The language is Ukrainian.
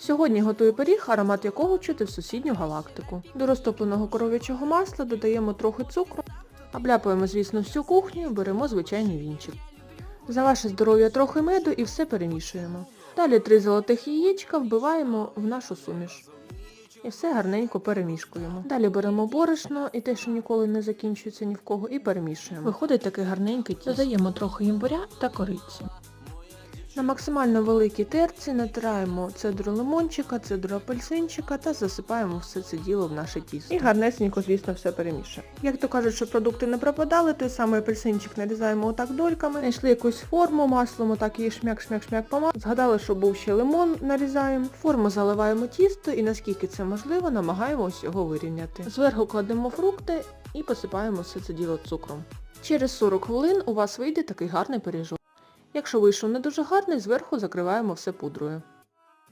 Сьогодні готую пиріг, аромат якого чути в сусідню галактику. До розтопленого коров'ячого масла додаємо трохи цукру, обляпуємо, звісно, всю кухню і беремо звичайний вінчик. За ваше здоров'я трохи меду і все перемішуємо. Далі три золотих яєчка вбиваємо в нашу суміш. І все гарненько перемішкуємо. Далі беремо борошно і те, що ніколи не закінчується ні в кого, і перемішуємо. Виходить такий гарненький тісто. Додаємо трохи імбиря та кориці. На максимально великій терці натираємо цедру лимончика, цедру апельсинчика та засипаємо все це діло в наше тісто. І гарнесенько, звісно, все перемішуємо. Як то кажуть, що продукти не пропадали, той самий апельсинчик нарізаємо отак дольками, знайшли якусь форму маслом, отак її шмяк-шмяк-шмяк помазали. Згадали, що був ще лимон, нарізаємо. Форму заливаємо тісто і наскільки це можливо, намагаємось його вирівняти. Зверху кладемо фрукти і посипаємо все це діло цукром. Через 40 хвилин у вас вийде такий гарний пиріжок. Якщо вийшов не дуже гарний, зверху закриваємо все пудрою.